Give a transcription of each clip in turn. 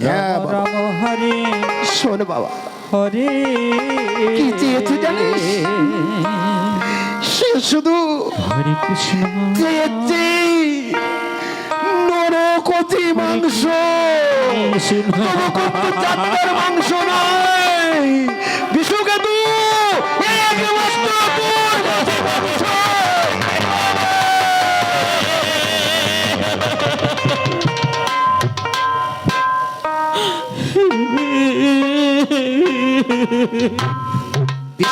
হ্যাঁ রাম রাম হরে শোন বাবা। হরে। কি চেয়েছে জানিস? সে শুধু হরে কৃষ্ণ। চেয়েছে নরকতি মাংস। মাংস নয়।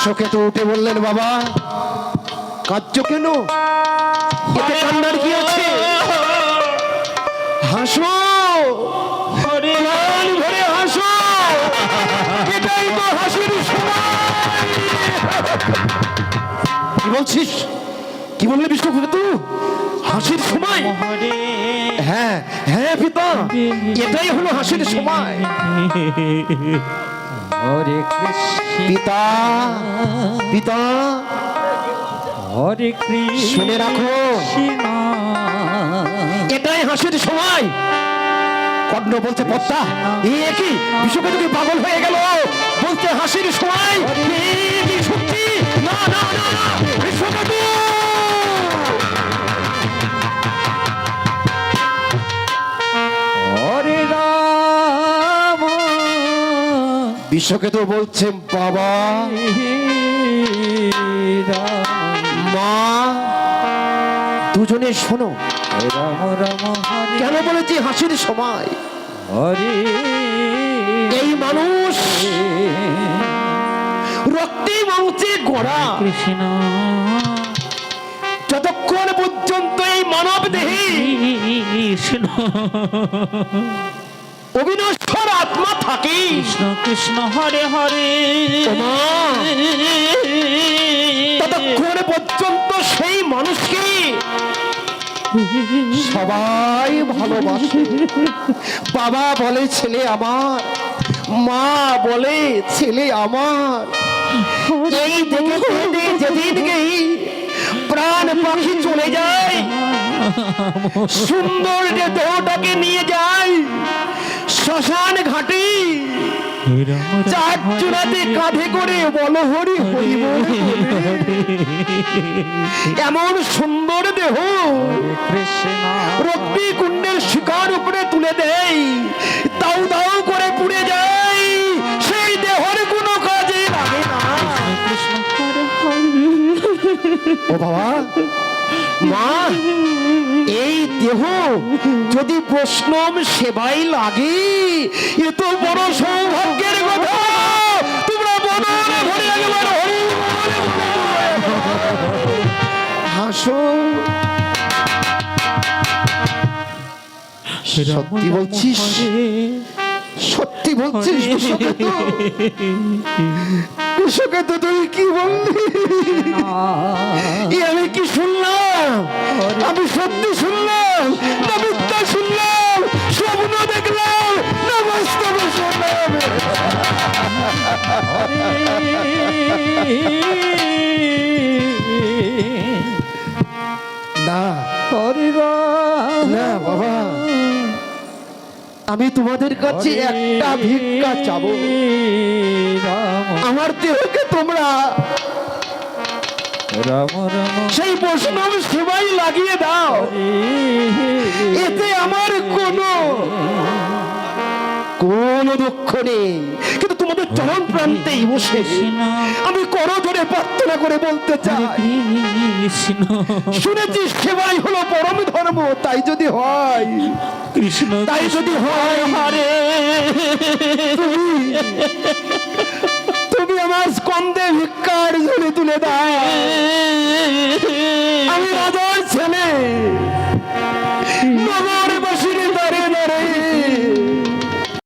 বিশ্বকেতু উঠে বললেন বাবা কাঁদছ কেন? এতে কান্নার কি আছে? হাসো। হরে প্রাণ ভরে হাসো। এটাই তো হাসির সময়। কি বলছিস? কি বললে বিশ্বকেতু হাসির সময়। হ্যাঁ হ্যাঁ পিতা। এটাই হলো হাসির সময়। হরে কৃষ্ণ। পিতা পিতা হরে কৃষ্ণ শুনে রাখো। এটাই হাসির সময়। কর্ণ বলছে পদ্মা এ কি? বিশ্বকে তুমি পাগল হয়ে গেল? বলতে হাসির সময়। বিশ্বকেতু বলছে, বাবা রাম মা, দুজনে শোনো। কেন বলেছি হাসির সময়? এই মানুষ রক্তে মাংসে গড়া। কৃষ্ণ যতক্ষণ পর্যন্ত এই মানব দেহে কৃষ্ণ। অবিনশ্বর আত্মা থাকে। কৃষ্ণ কৃষ্ণ হরে হরে। ততক্ষণ পর্যন্ত সেই মানুষকে সবাই ভালোবাসে। বাবা বলে ছেলে আমার। মা বলে ছেলে আমার। এই দেখে দেখে যেদিনকেই প্রাণ পাখি চলে যায়। সুন্দর যে দেহটাকে নিয়ে যায় শ্মশান ঘাটে। চার চূড়াতে কাঁধে করে বলো হরি এমন সুন্দর দেহ রক্তি কুণ্ডের শিকার উপরে তুলে দেয়। তাও দাউ করে পুড়ে যায়। সেই দেহর কোনো কাজে ও বাবা, মা, এই দেহ যদি বৈষ্ণব সেবাই লাগে এ তো বড় সৌভাগ্যের কথা। তোমরা বলো। হাসো। সত্যি বলছিস? সত্যি বলছিস বিশ্বকেতু বিশ্বকেতু তুই কি বললি? আমি কি শুনলাম? আমি সত্যি শুনলাম না মিথ্যা শুনলাম স্বপ্ন দেখলাম না বাস্তবে শুনলাম। না। না বাবা। আমি তোমাদের কাছে একটা ভিক্ষা চাবো। রাম আমার দেহকে তোমরা রাম রাম। সেই বৈষ্ণব সেবাই লাগিয়ে দাও। দুঃখ নেই। কিন্তু তোমাদের চরণ প্রান্তেই বসে আমি করো ধরে প্রার্থনা করে বলতে চাই। শুনেছি সেবাই হলো পরম ধর্ম তাই যদি হয় কৃষ্ণ তাই যদি হয় হারে। তুমি তুমি আমার স্কন্দে ভিক্ষার ঝুলি তুলে দাও।